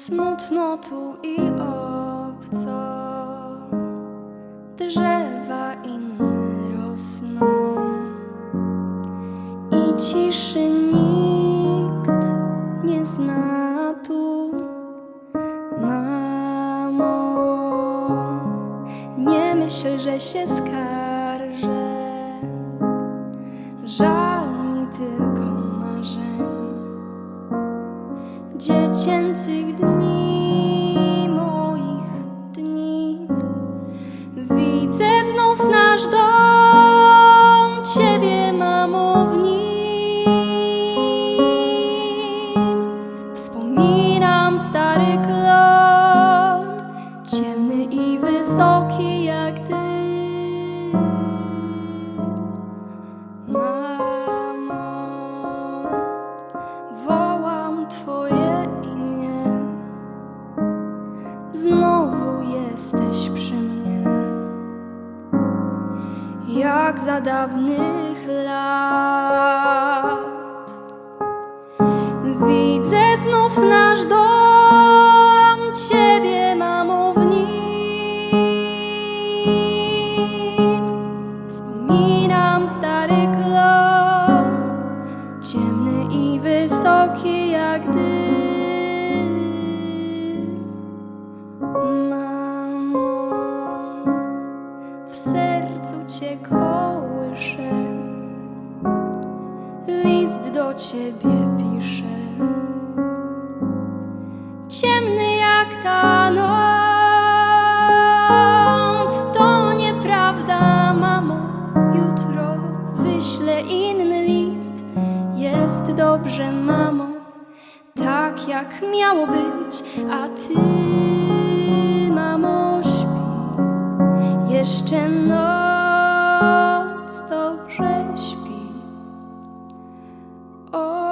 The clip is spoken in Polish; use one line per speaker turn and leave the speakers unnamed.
Smutno tu i obco, drzewa inne rosną. I ciszy nikt nie zna tu. Mamo, nie myśl, że się skarżę, żal dziecięcych dni, moich dni. Widzę znów nasz dom, ciebie, mamo, w nim. Wspominam stary klon, ciemny i wysoki jak ty. Za dawnych lat. Widzę znów nasz dom, Ciebie, mamo, w nim. Wspominam stary klon, ciemny i wysoki jak dym. Mamo, w sercu Cię kołyszę, do Ciebie piszę. Ciemny jak ta noc, to nieprawda, mamo. Jutro wyślę inny list. Jest dobrze, mamo, tak jak miało być, a ty, mamo, śpi jeszcze noc. Oh.